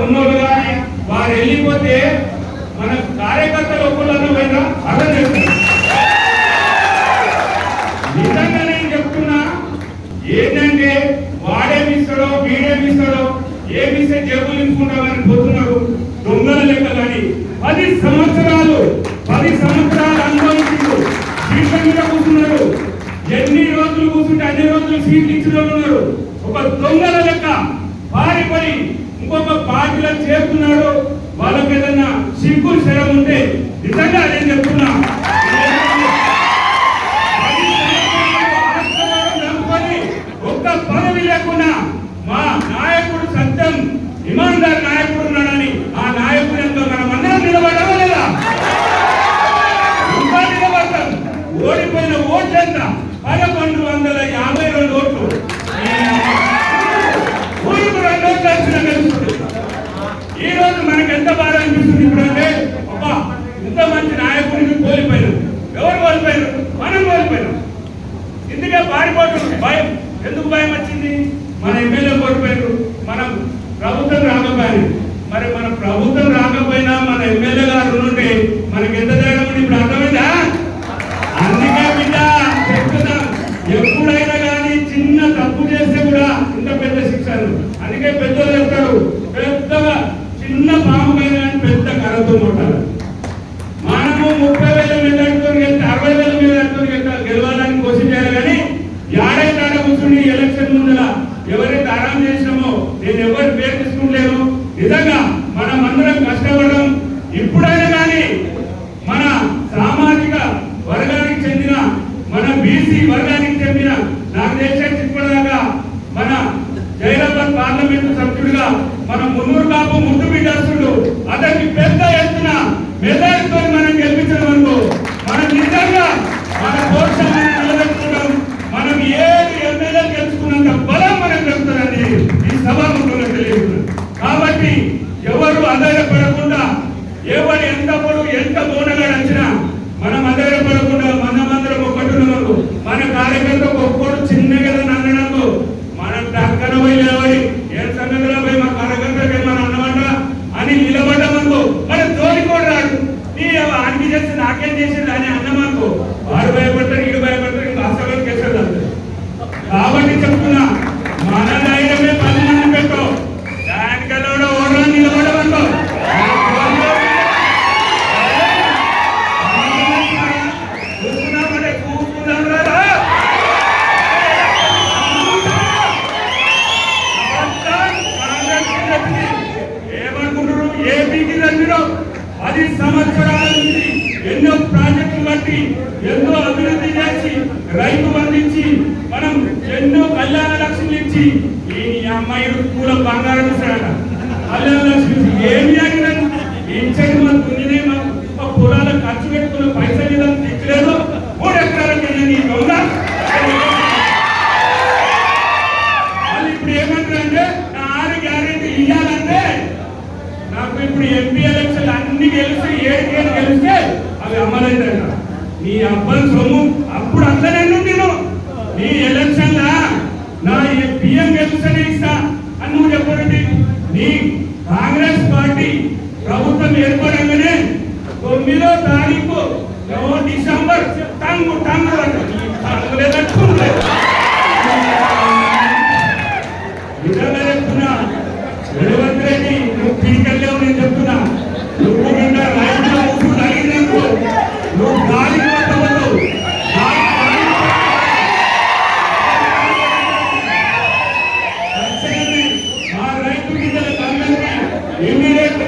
ఉన్నోళ్ళు కానీ వారు వెళ్ళిపోతే మన కార్యకర్తలు ఒక్కళ్ళన్నా పోయినా అర్థం చేస్తారు నిజంగా నేను చెప్తున్నా ఏంటంటే వాడేమిస్తాడో వీడేమిస్తాడో ఏమిస్తే జబ్బు నింపుకుంటామని పోతున్నారు దొంగల లెక్క కానీ పది సంవత్సరాలు పది సంవత్సరాలు అనుభవించారు సీట్ల మీద కూర్చున్నారు ఎన్ని రోజులు కూర్చుంటే అన్ని రోజులు సీట్లు ఇచ్చిన ఉన్నారు. ఒక దొంగల లెక్క. పారిపడి ఇంకొక పార్టీలో చేరుతున్నాడు వాళ్ళకి అంటే అబ్బా ఇంత మంచి నాయకుడిని కోల్పోయారు. ఎవరు కోల్పోయారు? మనం కోల్పోయారు ఇందుకే పారిపోతుంది. భయం. ఎందుకు భయం వచ్చింది? మన ఎమ్మెల్యే కోల్పోయారు. మనం ప్రభుత్వం రాకపోయారు. మరి మన ప్రభుత్వం రాకపోయినా మన ఎమ్మెల్యే గారు ఉంటే మనకి ఎంత తేడా ఇప్పుడు అర్థమైందా? అందుకే బిడ్డ చెప్తున్నాం. ఎప్పుడైనా కానీ చిన్న తప్పు చేస్తే కూడా ఇంత పెద్ద శిక్షలు అందుకే పెద్దలు చెప్తారు పెద్దగా చిన్న పెద్ద కొట్టాలి. మనము ముప్పై వేల మెజార్టీతో గెలిచి అరవై వేల మెజార్టీతో గెలవాలని కోషన్ చేయాలి కానీ యాడే తాడ కూర్చుని ఎలక్షన్ ముందర ఎవరైతే ఆరాం చేసినామో నేను ఎవరు పేరు తీసుకుంటలేను. నిజంగా మనం అందరం కష్టపడడం. ఇప్పుడైనా కానీ మన సామాజిక వర్గానికి చెందిన మన బీసీ వర్గానికి చెందిన నాకు తెలిసి ఇప్పటిదాకా మన జైరాబాద్ పార్లమెంటు సభ్యుడిగా మనం ముందు కాపు ముద్దు బిడ్డస్తుడు అతనికి పెద్ద ఎత్తున మెజారిటీతో మనం గెలిపించడం అనుకో మనం నిజంగా మన కోసం నిలబెట్టుకుంటాం మనం ఏది ఎమ్మెల్యే గెలుచుకున్నంత బలం మనకు పెరుగుతుందని ఈ సభాముఖంగా కాబట్టి ఎవరు ఆధారపడకుండా ఎవరు ఎంత పొడుగు ఎంత బోనగాడు ఏమనుకుంటున్నాం ఏపీకి తగ్గినాం పది సంవత్సరాల నుంచి ఎన్నో ప్రాజెక్టులు కట్టి ఎన్నో అభివృద్ధి చేసి రైతు బంధించి మనం ఎన్నో కళ్యాణ లక్ష్యం ఇచ్చి ఈ అమ్మాయి కూల బంగారం ఇస్తాడట కళ్యాణ లక్ష్మి ఏమి ఆగినాడు ఏడు కలిస్తే అవి అమలైతాయి నీ అబ్బాయి సొమ్ము అప్పుడు అట్లనే నుండి నీ ఎలక్షన్లా నా పిఎం గెలిస్తేనే ఇస్తా అని నువ్వు చెప్పడండి నీ కాంగ్రెస్ పార్టీ ప్రభుత్వం ఏర్పడంగానే తొమ్మిదో తారీఖు డిసెంబర్ టంగు టంగు టంగులేదట్టుకోలేదు నిజంగా చెప్తున్నా రేవంత్ రెడ్డి నువ్వు పిడికల్లేవు నేను చెప్తున్నా. నువ్వు రాయ immediately